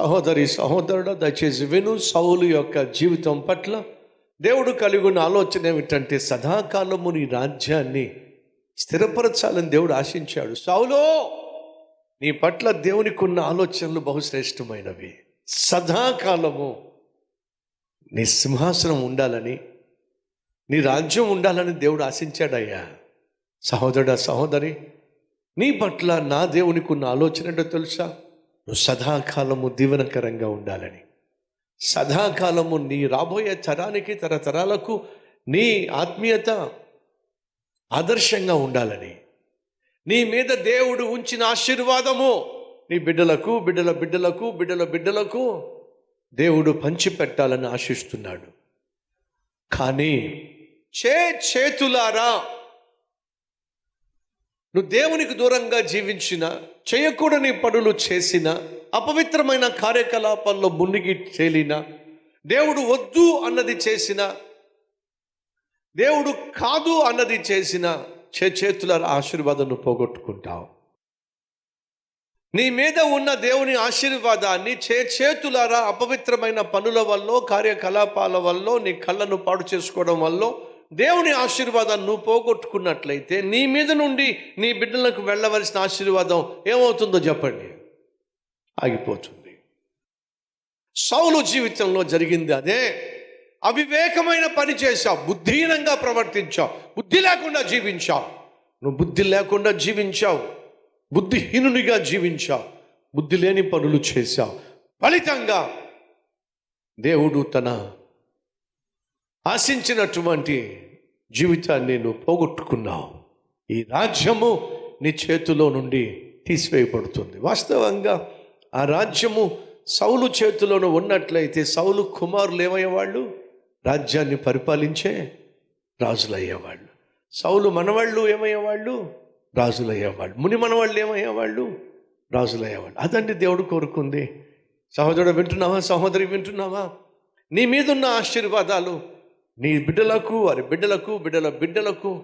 సహోదరి సహోదరుడు దయచేసి విను సౌలు యొక్క జీవితం పట్ల దేవుడు కలిగి ఉన్న ఆలోచన ఏమిటంటే సదాకాలము నీ రాజ్యాన్ని స్థిరపరచాలని దేవుడు ఆశించాడు. సౌలో నీ పట్ల దేవునికి ఉన్న ఆలోచనలు బహుశ్రేష్టమైనవి. సదాకాలము నీ సింహాసనం ఉండాలని నీ రాజ్యం ఉండాలని దేవుడు ఆశించాడయ్యా. సహోదరుడా సహోదరి నీ పట్ల నా దేవునికి ఉన్న ఆలోచన ఏంటో తెలుసా? నువ్వు సదాకాలము దీవనకరంగా ఉండాలని. సదాకాలము నీ రాబోయే తరానికి తరతరాలకు నీ ఆత్మీయత ఆదర్శంగా ఉండాలని. నీ మీద దేవుడు ఉంచిన ఆశీర్వాదము నీ బిడ్డలకు బిడ్డల బిడ్డలకు బిడ్డల బిడ్డలకు దేవుడు పంచిపెట్టాలని ఆశిస్తున్నాడు. కానీ చే చేతులారా నువ్వు దేవునికి దూరంగా జీవించిన చేయకూడని పనులు చేసిన అపవిత్రమైన కార్యకలాపాల్లో మునిగి తేలిన దేవుడు వద్దు అన్నది చేసిన దేవుడు కాదు అన్నది చేసిన చే చేతుల ఆశీర్వాదాన్ని పోగొట్టుకుంటావు. నీ మీద ఉన్న దేవుని ఆశీర్వాదాన్ని చే చేతులారా అపవిత్రమైన పనుల వల్ల కార్యకలాపాల వల్ల నీ కళ్ళను పాడు చేసుకోవడం వల్ల దేవుని ఆశీర్వాదాన్ని నువ్వు పోగొట్టుకున్నట్లయితే నీ మీద నుండి నీ బిడ్డలకు వెళ్ళవలసిన ఆశీర్వాదం ఏమవుతుందో చెప్పండి. ఆగిపోతుంది. సౌలు జీవితంలో జరిగింది అదే. అవివేకమైన పని చేశావు. బుద్ధిహీనంగా ప్రవర్తించావు. బుద్ధి లేకుండా జీవించావు. నువ్వు బుద్ధి లేకుండా జీవించావు. బుద్ధిహీనునిగా జీవించావు. బుద్ధి లేని పనులు చేశావు. ఫలితంగా దేవుడు తన ఆశించినటువంటి జీవితాన్ని నువ్వు పోగొట్టుకున్నావు. ఈ రాజ్యము నీ చేతిలో నుండి తీసివేయబడుతుంది. వాస్తవంగా ఆ రాజ్యము సౌలు చేతిలోనూ ఉన్నట్లయితే సౌలు కుమారులు ఏమయ్యేవాళ్ళు? రాజ్యాన్ని పరిపాలించే రాజులయ్యేవాళ్ళు. సౌలు మనవాళ్ళు ఏమయ్యేవాళ్ళు? రాజులయ్యేవాళ్ళు. ముని మనవాళ్ళు ఏమయ్యేవాళ్ళు? రాజులయ్యేవాళ్ళు. అదండి దేవుడు కోరుకుంది. సహోదరుడు వింటున్నావా? సహోదరి వింటున్నావా? నీ మీదున్న ఆశీర్వాదాలు నీ బిడ్డలకు వారి బిడ్డలకు బిడ్డల బిడ్డలకు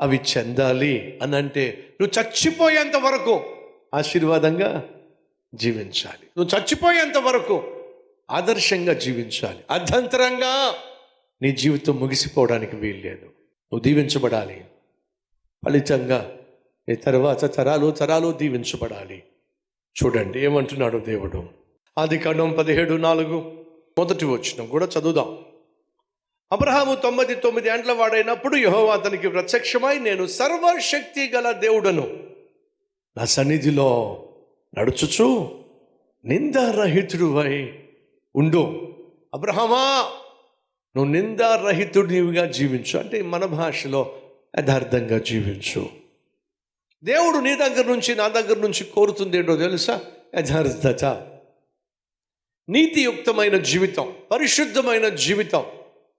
అవి చెందాలి అని అంటే నువ్వు చచ్చిపోయేంత వరకు ఆశీర్వాదంగా జీవించాలి. నువ్వు చచ్చిపోయేంత వరకు ఆదర్శంగా జీవించాలి. అర్ధంతరంగా నీ జీవితం ముగిసిపోవడానికి వీల్లేదు. నువ్వు దీవించబడాలి. ఫలితంగా నీ తర్వాత తరాలు తరాలు దీవించబడాలి. చూడండి ఏమంటున్నాడు దేవుడు? ఆది కాండం పదిహేడు నాలుగు. మొదటి వచ్చిన కూడా చదువుదాం. అబ్రహాము తొమ్మిది తొమ్మిది ఏండ్ల వాడైనప్పుడు యెహోవా అతనికి ప్రత్యక్షమై నేను సర్వశక్తి గల దేవుడను. నా సన్నిధిలో నడుచుచు నిందారహితుడువై ఉండు. అబ్రహమా నువ్వు నిందారహితుడివిగా జీవించు. అంటే మన భాషలో యథార్థంగా జీవించు. దేవుడు నీ దగ్గర నుంచి నా దగ్గర నుంచి కోరుతుంది ఏంటో తెలుసా? యథార్థత. నీతియుక్తమైన జీవితం పరిశుద్ధమైన జీవితం.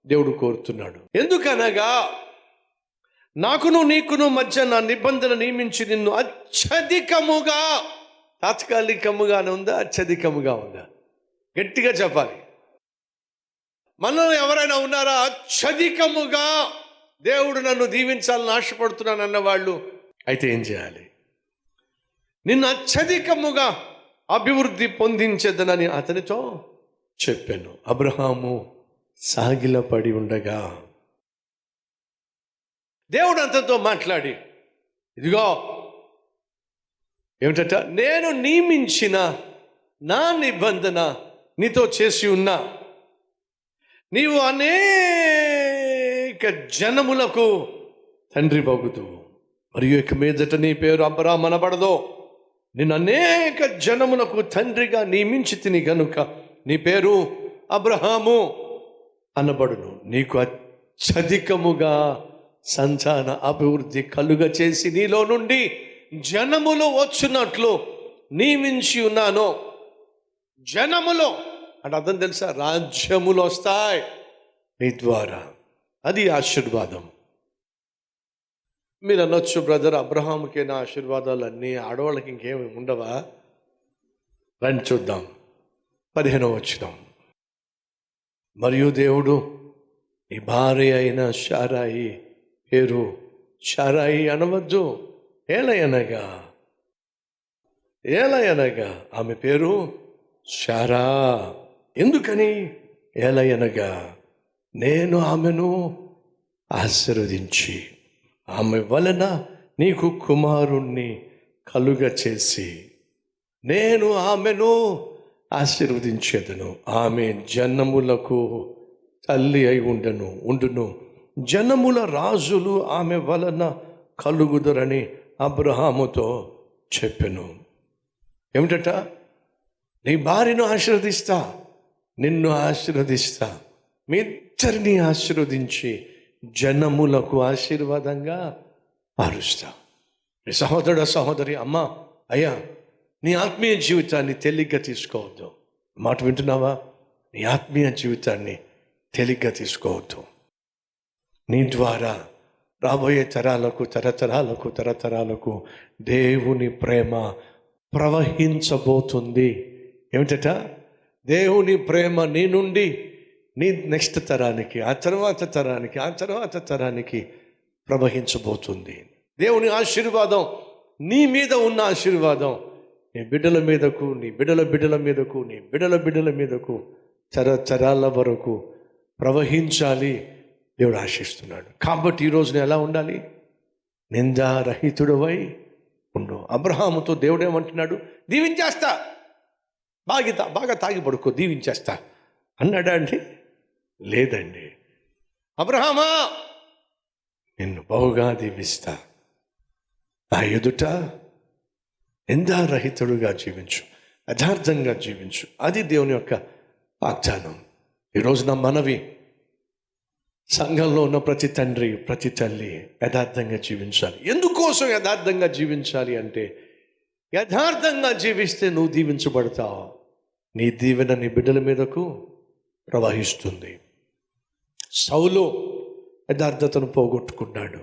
దేవుడు కోరుతున్నాడు. ఎందుకనగా నాకును నీకును మధ్య నా నిబంధన నియమించి నిన్ను అత్యధికముగా తాత్కాలికముగానే ఉందా అత్యధికముగా ఉందా? గట్టిగా చెప్పాలి. మనలో ఎవరైనా ఉన్నారా? అత్యధికముగా దేవుడు నన్ను దీవించాలని ఆశపడుతున్నాను అన్నవాళ్ళు అయితే ఏం చేయాలి? నిన్ను అత్యధికముగా అభివృద్ధి పొందించేదనని అతనితో చెప్పాను. అబ్రహాము సాగిలపడి ఉండగా దేవుడు అంతతో మాట్లాడి ఇదిగో ఏమిటట నేను నియమించిన నా నిబంధన నీతో చేసి ఉన్నా నీవు అనేక జనములకు తండ్రి బగుదు మరియు ఇక మీదట నీ పేరు అబ్రామ్ అనబడదో నేను అనేక జనములకు తండ్రిగా నియమించి తిని గనుక నీ పేరు అబ్రహాము. అనబడును. నీకు అత్యధికముగా సంతాన అభివృద్ధి కలుగ చేసి నీలో నుండి జనములు వచ్చినట్లు నియమించి ఉన్నాను. జనములో అంటే అర్థం తెలుసా? రాజ్యములు వస్తాయి నీ ద్వారా. అది ఆశీర్వాదం. మీరు అనొచ్చు బ్రదర్ అబ్రహాంకి నా ఆశీర్వాదాలు అన్నీ ఆడవాళ్ళకి ఇంకేమి ఉండవా? రండి చూద్దాం. పదిహేనవ వచ్చినాం మరియు దేవుడు ఈ భార్య అయిన షారాయి పేరు షారాయి అనవద్దు. ఏలయనగా ఏలయనగా ఆమె పేరు షారా. ఎందుకని? ఏలయనగా నేను ఆమెను ఆశీర్వదించి ఆమె వలన నీకు కుమారుణ్ణి కలుగ చేసి నేను ఆమెను ఆశీర్వదించేదను. ఆమె జనములకు తల్లి అయి ఉండను ఉండును. జనముల రాజులు ఆమె వలన కలుగుదరని అబ్రహాముతో చెప్పెను. ఏమిటట? నీ భార్యను ఆశీర్వదిస్తా నిన్ను ఆశీర్వదిస్తా. మీ ఇద్దరిని ఆశీర్వదించి జనములకు ఆశీర్వాదంగా మారుస్తా సహోదరుడు సహోదరి అమ్మ అయ్యా నీ ఆత్మీయ జీవితాన్ని తేలిగ్గా తీసుకోవద్దు. మాట వింటున్నావా? నీ ఆత్మీయ జీవితాన్ని తేలిగ్గా తీసుకోవద్దు. నీ ద్వారా రాబోయే తరాలకు తరతరాలకు తరతరాలకు దేవుని ప్రేమ ప్రవహించబోతుంది. ఏమిటట? దేవుని ప్రేమ నీ నుండి నీ నెక్స్ట్ తరానికి ఆ తర్వాత తరానికి ఆ తర్వాత తరానికి ప్రవహించబోతుంది. దేవుని ఆశీర్వాదం నీ మీద ఉన్న ఆశీర్వాదం నీ బిడ్డల మీదకు నీ బిడ్డల బిడ్డల మీదకు నీ బిడ్డల బిడ్డల మీదకు తరతరాల వరకు ప్రవహించాలి దేవుడు ఆశిస్తున్నాడు. కాబట్టి ఈ రోజున ఎలా ఉండాలి? నిందారహితుడవై ఉండు. అబ్రహాముతో దేవుడు ఏమంటున్నాడు దీవించేస్తా. బాగి బాగా తాగి పడుకో దీవించేస్తా. అన్నాడా అండి? లేదండి. అబ్రహామా నిన్ను బహుగా దీవిస్తా. నా ఎదుట ఎందారహితుడుగా జీవించు యథార్థంగా జీవించు. అది దేవుని యొక్క వాగ్దానం. ఈరోజు నా మనవి సంఘంలో ఉన్న ప్రతి తండ్రి ప్రతి తల్లి యథార్థంగా జీవించాలి. ఎందుకోసం యథార్థంగా జీవించాలి అంటే యథార్థంగా జీవిస్తే నువ్వు దీవించబడతావు. నీ దీవెన నీ బిడ్డల మీదకు ప్రవహిస్తుంది. సౌలు యథార్థతను పోగొట్టుకున్నాడు.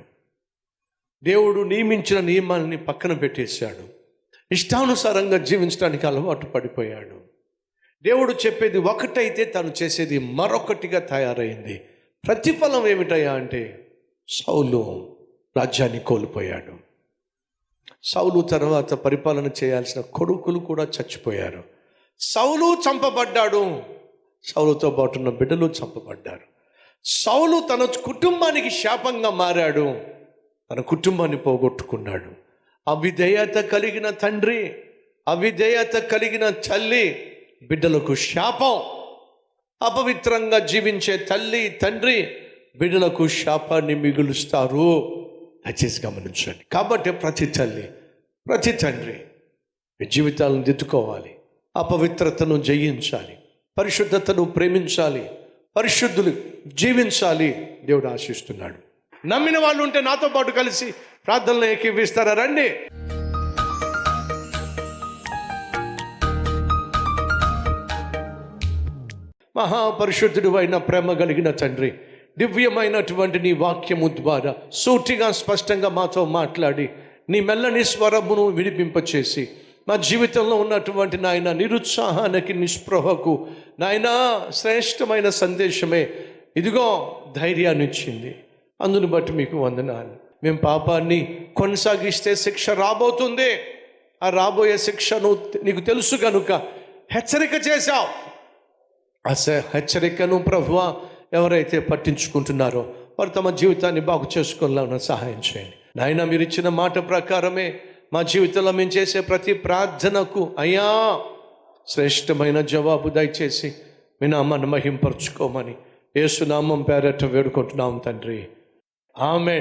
దేవుడు నియమించిన నియమాలని పక్కన పెట్టేశాడు. ఇష్టానుసారంగా జీవించడానికి అలవాటు పడిపోయాడు. దేవుడు చెప్పేది ఒకటైతే తను చేసేది మరొకటిగా తయారైంది. ప్రతిఫలం ఏమిటయ్యా అంటే సౌలు రాజ్యాన్ని కోల్పోయాడు. సౌలు తర్వాత పరిపాలన చేయాల్సిన కొడుకులు కూడా చచ్చిపోయారు. సౌలు చంపబడ్డాడు. సౌలుతో పాటున్న బిడ్డలు చంపబడ్డారు. సౌలు తన కుటుంబానికి శాపంగా మారాడు. తన కుటుంబాన్ని పోగొట్టుకున్నాడు. అవిధేయత కలిగిన తండ్రి అవిధేయత కలిగిన తల్లి బిడ్డలకు శాపం. అపవిత్రంగా జీవించే తల్లి తండ్రి బిడ్డలకు శాపాన్ని మిగులుస్తారు. దయచేసి గమనించండి. కాబట్టి ప్రతి తల్లి ప్రతి తండ్రి మీ జీవితాలను దిద్దుకోవాలి. అపవిత్రతను జయించాలి. పరిశుద్ధతను ప్రేమించాలి. పరిశుద్ధులు జీవించాలి. దేవుడు ఆశిస్తున్నాడు. నమ్మిన వాళ్ళు ఉంటే నాతో పాటు కలిసి ప్రార్థనలు ఏకీవిస్తారా? రండి. మహాపరిశుద్ధుడు అయిన ప్రేమ కలిగిన తండ్రి దివ్యమైనటువంటి నీ వాక్యము ద్వారా సూటిగా స్పష్టంగా మాతో మాట్లాడి నీ మెల్లని స్వరమును వినిపింపచేసి మా జీవితంలో ఉన్నటువంటి నాయన నిరుత్సాహానికి నిస్పృహకు నాయన శ్రేష్టమైన సందేశమే ఇదిగో ధైర్యాన్ని ఇచ్చింది అందును బట్టి మీకు వందనాలు. మేము పాపాన్ని కొనసాగిస్తే శిక్ష రాబోతుంది. ఆ రాబోయే శిక్షను నీకు తెలుసు కనుక హెచ్చరిక చేశావు. ఆ హెచ్చరికను ప్రభువ ఎవరైతే పట్టించుకుంటున్నారో వారు తమ జీవితాన్ని బాగు చేసుకోవాలని సహాయం చేయండి. నాయన మీరు ఇచ్చిన మాట ప్రకారమే మా జీవితంలో మేము చేసే ప్రతి ప్రార్థనకు అయ్యా శ్రేష్టమైన జవాబు దయచేసి మీ నామాన్ని మహింపరచుకోమని ఏసునామం పేరట వేడుకుంటున్నాం తండ్రి. ఆమె